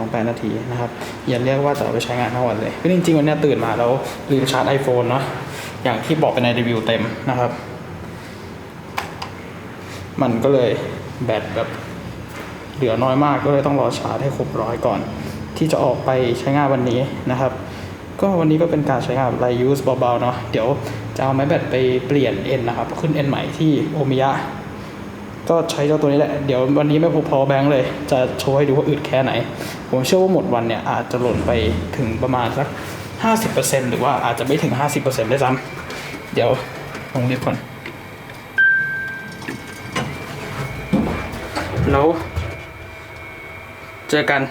28 นาทีนะครับอย่าเรียกว่าจะเอาไปใช้งานทั้งวันเลยคือจริงๆวันนี้ตื่นมาแล้วลืมชาร์จ iPhone เนาะอย่างที่บอกไปในรีวิวเต็มนะครับ มันก็เลยแบตแบบเหลือน้อยมากก็เลยต้องรอชาร์จให้ครบร้อยก่อน ที่จะออกไปใช้งานวันนี้นะครับ ก็วันนี้ก็เป็นการใช้งานไลยูสเบาๆเนาะเดี๋ยวจะเอาไม้แบตไปเปลี่ยนเอ็นนะครับขึ้นเอ็นใหม่ที่โอมิยะ ก็ใช้เจ้าตัวนี้แหละ เดี๋ยววันนี้ไม่พก power bank เลย จะโชว์ให้ดูว่าอึดแค่ไหน ผมเชื่อว่าหมดวันเนี่ยอาจจะหล่นไปถึงประมาณสัก 50%หรือว่าอาจจะไม่ถึง 50%ได้วยซ้ำเดี๋ยวลงลิฟต์ก่อน แล้ว เจอกัน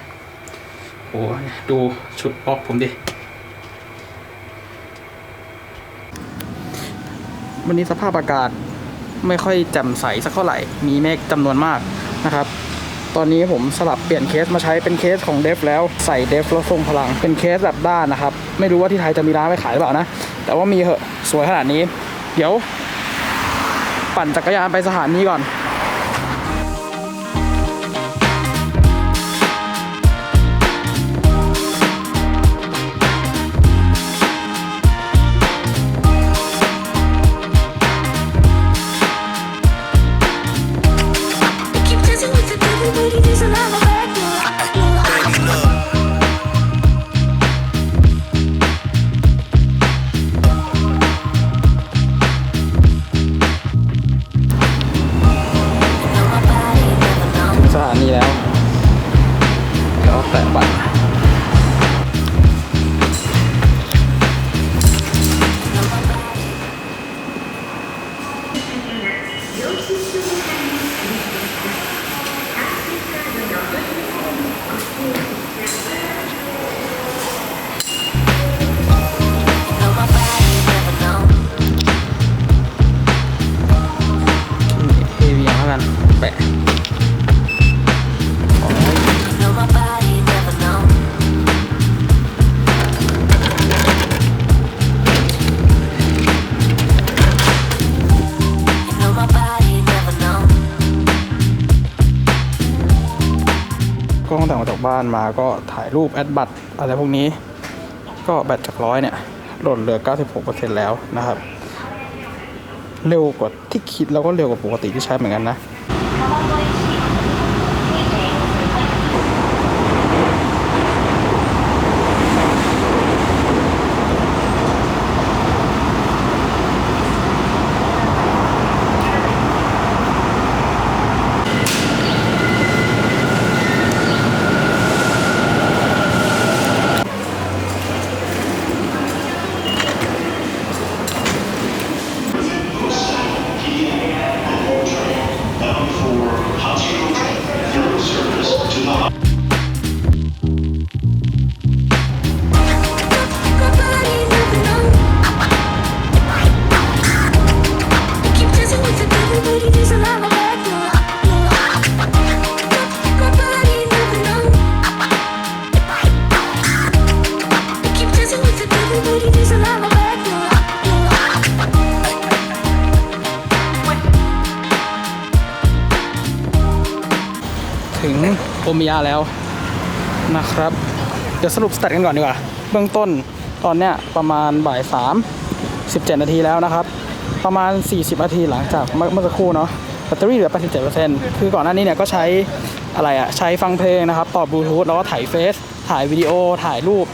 โอ้ดูชุดออกผมดิ วันนี้สภาพอากาศ ไม่ค่อยแจ่มใสสักเท่าไหร่ มีเมฆจำนวนมากนะครับ ตอนนี้ผมสลับเปลี่ยนเคสมาใช้เป็นเคสของเดฟแล้วใส่เดฟแล้วทรงพลัง เป็นเคสแบบด้านนะครับ ไม่รู้ว่าที่ไทยจะมีร้านไว้ขายหรือเปล่านะ แต่ว่ามีเหอะสวยขนาดนี้ เดี๋ยว ปั่นจักรยานไปสถานีก่อน body, never know. ก็ตั้งแต่ออกจากบ้านมาก็ถ่ายรูปแอดบัตรอะไรพวกนี้ ก็แบตจากร้อยเนี่ยหล่นเหลือ 96%แล้วนะครับ เร็วกว่าที่คิดแล้วก็เร็วกว่าปกติที่ใช้เหมือนกันนะ 好好喝一起 ถึงโอมิยาแล้วนะครับ เดี๋ยวสรุปสเตตกันก่อนดีกว่า เบื้องต้นตอนเนี้ยประมาณบ่ายสามสิบเจ็ดนาทีแล้วนะครับ ประมาณ 40 นาทีหลังจากเมื่อเมื่อสักครู่เนาะแบตเตอรี่เหลือ 87%คือก่อนหน้านี้เนี่ยก็ใช้อะไรอะใช้ฟังเพลงนะครับ ต่อบลูทูธแล้วก็ถ่ายเฟซถ่ายวิดีโอถ่ายรูป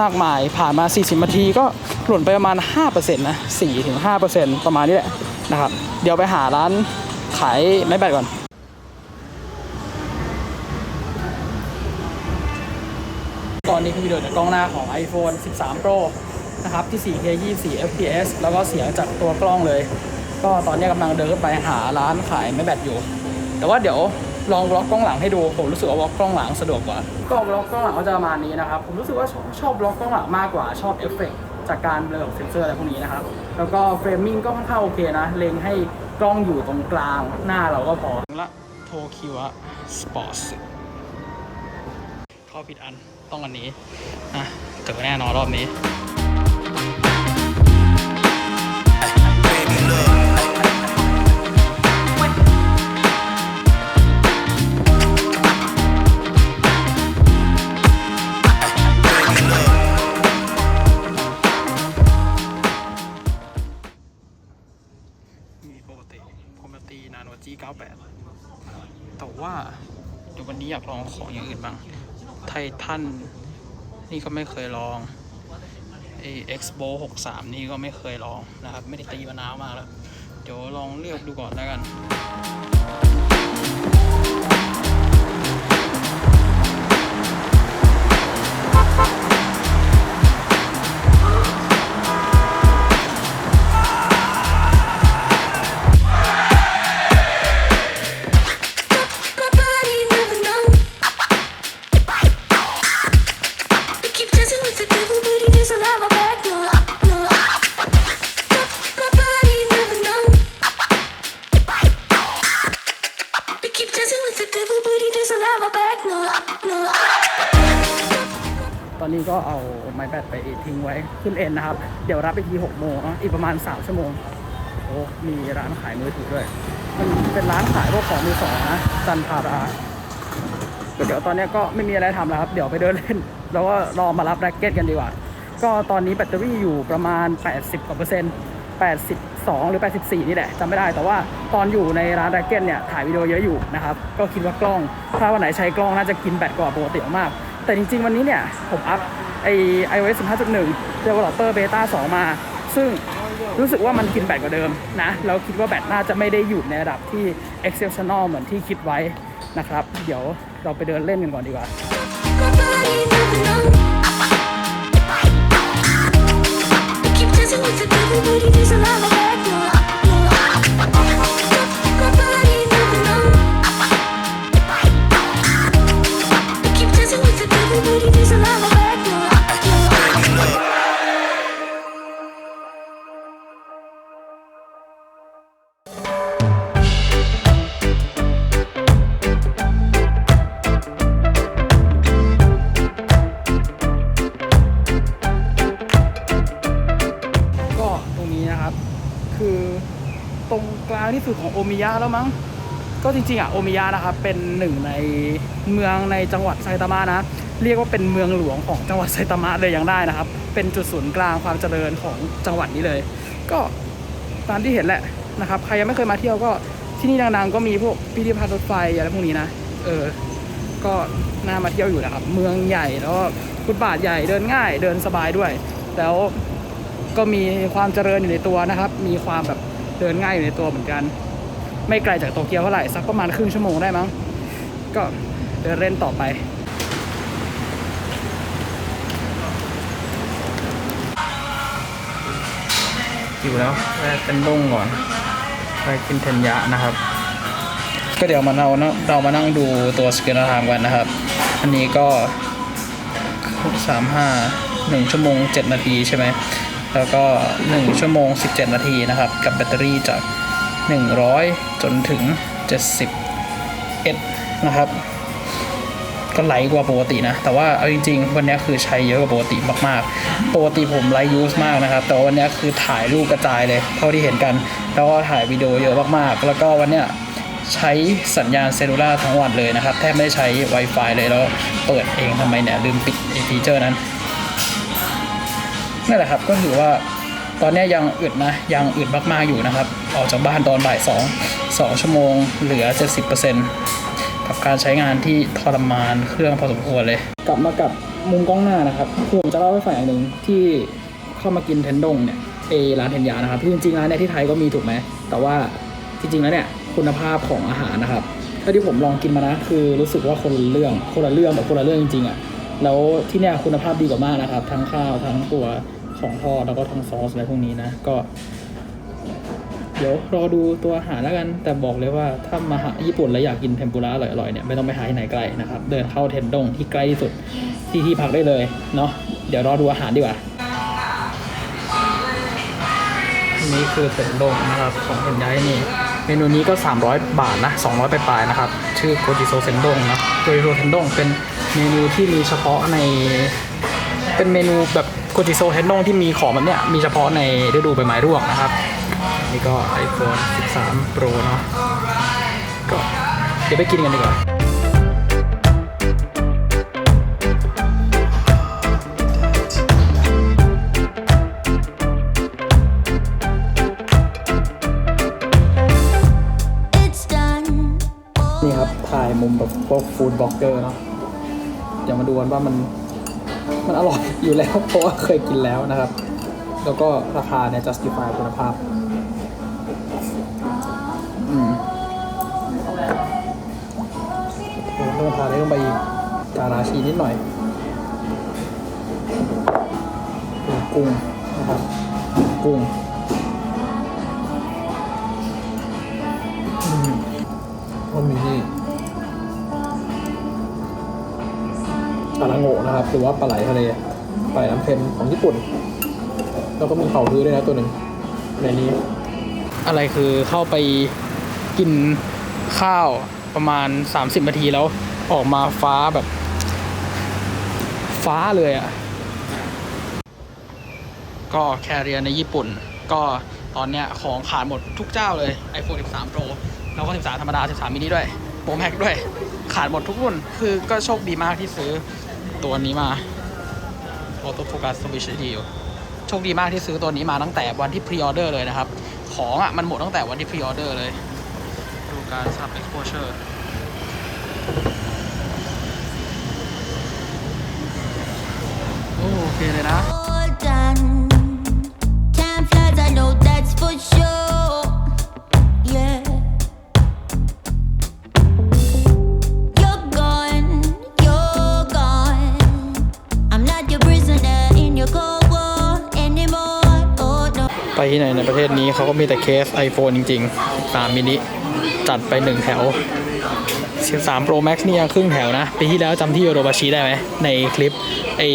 มากมาย ผ่านมา 40 นาทีก็หล่นไปประมาณ 5%นะ4-5%ประมาณนี้แหละนะครับ เดี๋ยวไปหาร้านขายไม้แบตก่อน อนนี้คือวิดีโอจากกล้องหน้าของ iPhone 13 Pro นะครับที่ 4K 24 fps แล้วก็เสียงจากตัวกล้องเลย ก็ตอนนี้กำลังเดินไปหาร้านขายไม่แบตอยู่ แต่ว่าเดี๋ยวลองบล็อกกล้องหลังให้ดู ผมรู้สึกว่าบล็อกกล้องหลังสะดวกกว่า ก็บล็อกกล้องหลังก็จะประมาณนี้นะครับ ผมรู้สึกว่าชอบชอบบล็อกกล้องหลังมากกว่า ชอบเอฟเฟกต์จากการเบลอของเซนเซอร์อะไรพวกนี้นะครับ แล้วก็เฟรมมิ่งก็ค่อนข้างโอเคนะ เล็งให้กล้องอยู่ตรงกลางหน้าเราก็พอละโทคิวะสปอร์ตเข้าผิดอัน ต้องอันนี้อะเจอแน่นอนรอบนี้ ท่าน นี่ก็ไม่เคยลองไอ Expo 63นี่ก็ไม่เคยลองนะครับ ไม่ได้ตีมานาวมากแล้ว เดี๋ยวลองเลือกดูก่อนแล้วกัน อนนี้ก็เอาไม้แบตไปทิ้งไว้ขึ้นเอ็นนะครับ เดี๋ยวรับไปที6โมงอีกประมาณ3ชั่วโมงโอ้มีร้านขายมือถือด้วย มันเป็นร้านขายพวกของมือสองนะจันทาราเดี๋ยวตอนนี้ก็ไม่มีอะไรทำแล้วครับ เดี๋ยวไปเดินเล่น แล้วก็รอมารับแร็กเก็ตกันดีกว่า ก็ตอนนี้แบตเตอรี่อยู่ประมาณ 80กว่าเปอร์เซ็นต์82 หรือ 84 นี่แหละจำไม่ได้ แต่ว่าตอนอยู่ในร้านแร็กเก็ตเนี่ยถ่ายวิดีโอเยอะอยู่นะครับ ก็คิดว่ากล้อง ถ้าวันไหนใช้กล้องน่าจะกินแบตกว่าปกติมาก แต่จริงๆ วันนี้เนี่ย ผมอัพไอ iOS 15.1 Developer Beta 2 มา ซึ่งรู้สึกว่ามันกินแบตกว่าเดิมนะ แล้วคิดว่าแบตน่าจะไม่ได้อยู่ในระดับที่ exceptional เหมือนที่คิดไว้นะครับ เดี๋ยวเราไปเดินเล่นกันก่อนดีกว่า My body never know. โอมิยะแล้วมั้ง ก็จริงๆอะโอมิยะนะครับเป็นหนึ่งในเมืองในจังหวัดไซตามะนะ เรียกว่าเป็นเมืองหลวงของจังหวัดไซตามะเลยยังได้นะครับ เป็นจุดศูนย์กลางความเจริญของจังหวัดนี้เลย ก็ตามที่เห็นแหละนะครับ ใครยังไม่เคยมาเที่ยวก็ที่นี่ดังๆก็มีพวกพิพิธภัณฑ์รถไฟอะไรพวกนี้นะ เออ ก็น่ามาเที่ยวอยู่นะครับ เมืองใหญ่แล้วฟุตบาทใหญ่เดินง่ายเดินสบายด้วย แล้วก็มีความเจริญอยู่ในตัวนะครับ มีความแบบเดินง่ายอยู่ในตัวเหมือนกัน ไม่ไกลจากโตเกียวเท่าไหร่สักประมาณครึ่งชั่วโมงได้มั้ง ก็เดินเล่นต่อไปอยู่แล้วแวะเป็นดงก่อนไปกินเทนยะนะครับ ก็เดี๋ยวมาเราเรามานั่งดูตัวสเกลไทม์กันนะครับ อันนี้ก็สามห้าหนึ่งชั่วโมงเจ็ดนาทีใช่ไหมแล้วก็หนึ่งชั่วโมงสิบเจ็ดนาทีนะครับ กับแบตเตอรี่จาก หนึ่งร้อยจนถึงเจ็ดสิบเอ็ดนะครับ ก็ไหลกว่าปกตินะ แต่ว่าเอาจริงๆ วันนี้คือใช้เยอะกว่าปกติมากๆ ปกติผมไลฟ์ยูสมากนะครับ แต่วันนี้คือถ่ายรูปกระจายเลย เท่าที่เห็นกัน แล้วก็ถ่ายวิดีโอเยอะมากๆ แล้วก็วันเนี้ยใช้สัญญาณเซลลูล่าทั้งวันเลยนะครับ แทบไม่ได้ใช้ Wi-Fi เลยแล้วเปิดเองทำไมเนี่ย ลืมปิดไอ้ฟีเจอร์นั้นนั่นแหละครับก็ถือว่า ตอนนี้ยังอึดนะ ยังอึดมากๆอยู่นะครับ ออกจากบ้านตอนบ่ายสองสองชั่วโมงเหลือ 70%กับการใช้งานที่ทรมานเครื่องพอสมควรเลย กลับมากับมุมกล้องหน้านะครับผมจะเล่าให้ฟังอย่างหนึ่งที่เข้ามากินเทนดงเนี่ยเอร้านเทนยานะครับคือจริงๆร้านเนี่ยที่ไทยก็มีถูกไหมแต่ว่าจริงๆแล้วเนี่ยคุณภาพของอาหารนะครับเท่าที่ผมลองกินมานะคือรู้สึกว่าคนละเรื่องคนละเรื่องแบบคนละเรื่องจริงๆอะแล้วที่เนี่ยคุณภาพดีกว่ามากนะครับ ทั้งข้าวทั้งตัว ของทอดแล้วก็ทั้งซอสอะไรพวกนี้นะก็ เดี๋ยวรอดูตัวอาหารแล้วกัน แต่บอกเลยว่าถ้ามาหาญี่ปุ่นแล้วอยากกินเทมปุระอร่อยๆเนี่ยไม่ต้องไปหาที่ไหนไกลนะครับ เดินเข้าเทนดงที่ใกล้ที่สุดที่ที่พักได้เลยเนาะเดี๋ยวรอดูอาหารดีกว่านี่คือเทนดงนะครับของเทนย้ายนี่เมนูนี้ก็ 300 บาทนะ 200ปลายๆนะครับ ชื่อโกจิโซเซนดงนะโกจิโซเซนดงเป็นเมนูที่มีเฉพาะใน เป็นเมนูแบบ โกจิโซเทนดงที่มีของแบบเนี้ยมีเฉพาะในฤดูใบไม้ร่วงนะครับ นี่ก็ iPhone 13 Pro เนาะก็เดี๋ยวไปกินกันดีกว่า It's done. มุมแบบพวกฟู้ดบล็อกเกอร์เนาะเดี๋ยวมาดูกันว่ามัน มันอร่อยอยู่แล้วเพราะว่าเคยกินแล้วนะครับ แล้วก็ราคาเนี่ย justify คุณภาพอืมต้องทานได้ลงไปอีกกาลาชีนิดหน่อยกุ้งนะครับกุ้ง นะครับหรือว่าปลาไหลทะเลปลาไหลน้ำเค็มของญี่ปุ่น แล้วก็มีเข่าฮื้อด้วยนะตัวหนึ่งในนี้ อะไรคือเข้าไปกินข้าวประมาณ 30 นาทีแล้วออกมาฟ้าแบบ ฟ้าเลยอะ่ะ ก็แคเรียในญี่ปุ่น ก็ตอนเนี้ยของขายหมดทุกเจ้าเลย iPhone 13 Pro แล้วก็ 13 ธรรมดา 13 มินิด้วยโปรแม็กด้วย ขาดหมดทุกรุ่น คือก็โชคดีมากที่ซื้อ ตัวนี้มาออโต้โฟกัสสวิชดีอยู่โชคดีมากที่ซื้อตัวนี้มาตั้งแต่วันที่พรีออเดอร์เลยนะครับ ของอะมันหมดตั้งแต่วันที่พรีออเดอร์เลย ดูการซับ exposure โอ้โอเคเลยนะ Can't flies, I know that's for sure. ที่ไหนในประเทศนี้เขาก็มีแต่เคส iPhone จริงๆ3มินิจัดไปหนึ่งแถว 13 Pro Max นี่ยังครึ่งแถวนะ ปีที่แล้วจำที่โยโรบาชิได้ไหม ในคลิปไอ้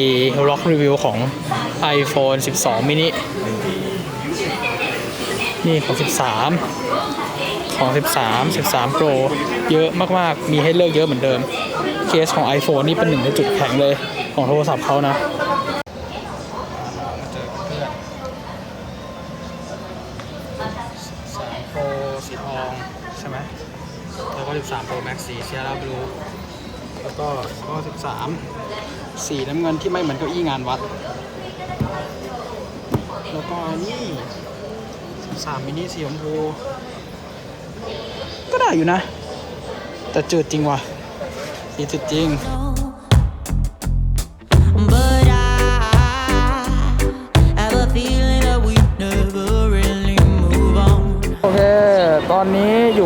Rock Review ของ iPhone 12มินินี่ของ 13 ของ 13 13 Pro เยอะมากๆ มีให้เลือกเยอะเหมือนเดิม เคสของ iPhone นี่เป็นหนึ่งในจุดแข็งเลยของโทรศัพท์เขานะ เจอเพื่อน 13 Pro สีทองใช่ไหมแล้วก็13 Pro Max สีเชียร์บลูแล้วก็ก็13 สีน้ำเงินที่ไม่เหมือนเก้าอี้งานวัด แล้วก็นี่13มินิสีชมพูก็ได้อยู่นะ แต่จืดจริงว่ะสีจืดจริง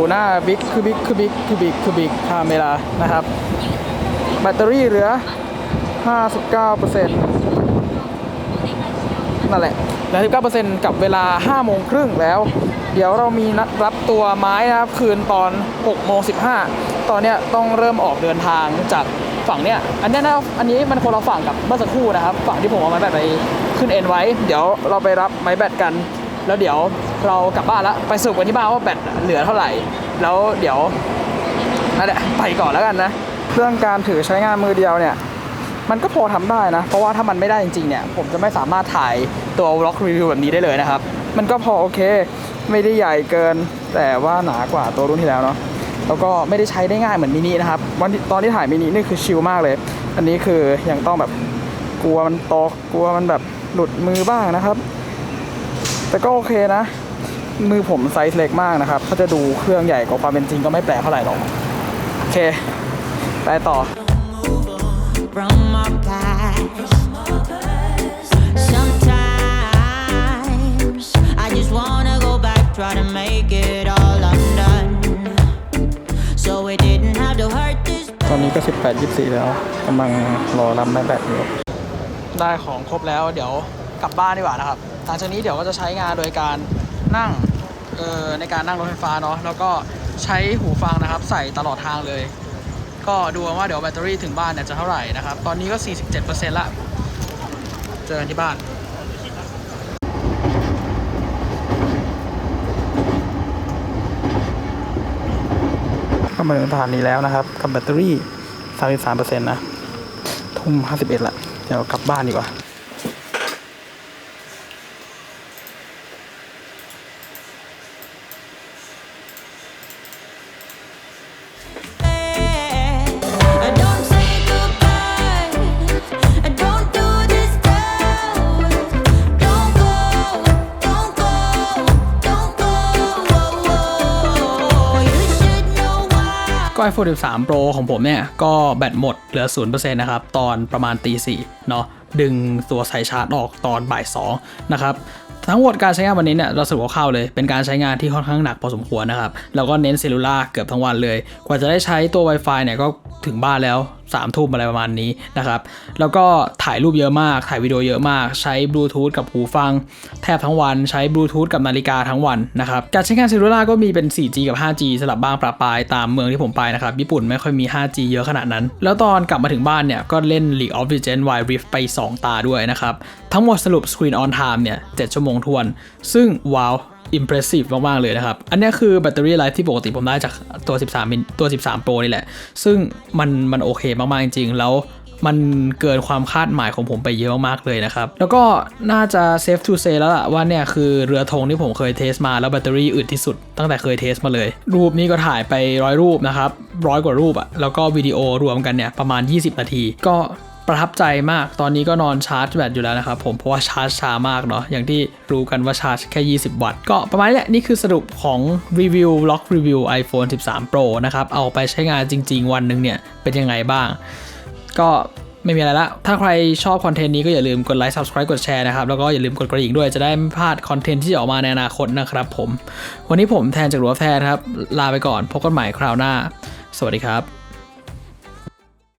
หน้าบิ๊กคือบิ๊กคือบิ๊กคือบิ๊กคือบิ๊กคาเมรานะครับ แบตเตอรี่เหลือ 59%นั่นแหละเหลือ19%กับเวลา 5 โมงครึ่งแล้ว เดี๋ยวเรามีนัดรับตัวไม้นะครับ คืนตอน 6 โมง 15 ตอนเนี้ยต้องเริ่มออกเดินทางจากฝั่งเนี้ย อันนี้นะอันนี้มันคนละฝั่งกับเมื่อสักครู่นะครับ ฝั่งที่ผมเอาไม้แบตไปขึ้นเอ็นไว้ เดี๋ยวเราไปรับไม้แบตกัน แล้วเดี๋ยว เรากลับบ้านแล้วไปสรุปกันที่บ้านว่าแบตเหลือเท่าไหร่ แล้วเดี๋ยวนั่นแหละไปก่อนแล้วกันนะ เรื่องการถือใช้งานมือเดียวเนี่ย มันก็พอทำได้นะ เพราะว่าถ้ามันไม่ได้จริงๆเนี่ย ผมจะไม่สามารถถ่ายตัววล็อกรีวิวแบบนี้ได้เลยนะครับ มันก็พอโอเค ไม่ได้ใหญ่เกิน แต่ว่าหนากว่าตัวรุ่นที่แล้วเนาะ แล้วก็ไม่ได้ใช้ได้ง่ายเหมือนมินินะครับ วันตอนที่ถ่ายมินินี่คือชิลมากเลย อันนี้คือยังต้องแบบกลัวมันตกกลัวมันแบบหลุดมือบ้างนะครับ แต่ก็โอเคนะ มือผมไซส์เล็กมากนะครับ ถ้าจะดูเครื่องใหญ่กว่าความเป็นจริงก็ไม่แปลกเท่าไหร่หรอก โอเค ไปต่อ from our past. Sometimes I just wanna go back, try to make it all undone. So it didn't have to hurt this ตอนนี้ก็ 18 24 แล้วกำลังรอรับไม้แบตอยู่ได้ของครบแล้วเดี๋ยวกลับบ้านดีกว่านะครับหลังจากนี้เดี๋ยวก็จะใช้งานโดยการ นั่งเอ่อในการนั่งรถไฟฟ้าเนาะแล้วก็ใช้หูฟังนะครับ ใส่ตลอดทางเลย ก็ดูว่าเดี๋ยวแบตเตอรี่ถึงบ้านเนี่ยจะเท่าไหร่นะครับ ตอนนี้ก็ 47%ละเจอกันที่บ้านก็มาถึงสถานีแล้วนะครับกับแบตเตอรี่ 33%นะ ทุ่ม 51ละเดี๋ยวกลับบ้านดีกว่า ก็ iPhone 13 Pro ของผมเนี่ย ก็แบตหมดเหลือ 0%นะครับ ตอนประมาณตีสี่เนาะดึงตัวสายชาร์จออกตอนบ่าย2นะครับทั้งหมดการใช้งานวันนี้เนี่ยเราสรุปเข้าเลย เป็นการใช้งานที่ค่อนข้างหนักพอสมควรนะครับ แล้วก็เน้นเซลลูล่าเกือบทั้งวันเลย กว่าจะได้ใช้ตัว Wi-Fi เนี่ยก็ถึงบ้านแล้ว 3ามทุ่มอะไรประมาณนี้นะครับ แล้วก็ถ่ายรูปเยอะมาก ถ่ายวิดีโอเยอะมาก ใช้บลูทูธกับหูฟัง แทบทั้งวัน ใช้บลูทูธกับนาฬิกาทั้งวันนะครับ การใช้งานเซลลูล่าก็มีเป็น 4G กับ 5G สลับบ้างประปายตามเมืองที่ผมไปนะครับ ญี่ปุ่นไม่ค่อยมี 5G เยอะขนาดนั้น แล้วตอนกลับมาถึงบ้านเนี่ย ก็เล่น League of Legends Wild Rift ไป 2 ตาด้วยนะครับ ทั้งหมดสรุป Screen on Time เนี่ย 7 ชั่วโมงทวน ซึ่งว้าว impressive มาก ๆ เลยนะครับ อันนี้คือแบตเตอรี่ไลฟ์ที่ปกติผมได้จากตัว 13มิลตัว 13 Pro นี่แหละ ซึ่งมันมันโอเคมาก ๆ จริง ๆ แล้วมันเกินความคาดหมายของผมไปเยอะมากๆเลยนะครับ แล้วก็น่าจะ safe to say แล้วล่ะว่าเนี่ยคือเรือธงที่ผมเคยเทสมาแล้วแบตเตอรี่อึดที่สุดตั้งแต่เคยเทสมาเลย รูปนี้ก็ถ่ายไปร้อยรูปนะครับร้อยกว่ารูปอะแล้วก็วิดีโอรวมกันเนี่ยประมาณ 20 นาที ก็ ประทับใจมาก ตอนนี้ก็นอนชาร์จแบตอยู่แล้วนะครับผม เพราะว่าชาร์จช้ามากเนาะ อย่างที่รู้กันว่าชาร์จแค่ 20 วัตต์ ก็ประมาณนี้แหละนี่คือสรุปของรีวิวล็อกรีวิว iPhone 13 Pro นะครับ เอาไปใช้งานจริง ๆ วันหนึ่งเนี่ย เป็นยังไงบ้าง ก็ไม่มีอะไรละ ถ้าใครชอบคอนเทนต์นี้ก็อย่าลืมกดไลค์ subscribe กดแชร์นะครับ แล้วก็อย่าลืมกดกระดิ่งด้วยจะได้ไม่พลาดคอนเทนต์ที่จะออกมาในอนาคตนะครับผม วันนี้ผมแทนจากหลัวแทนครับ ลาไปก่อน พบกันใหม่คราวหน้า สวัสดีครับ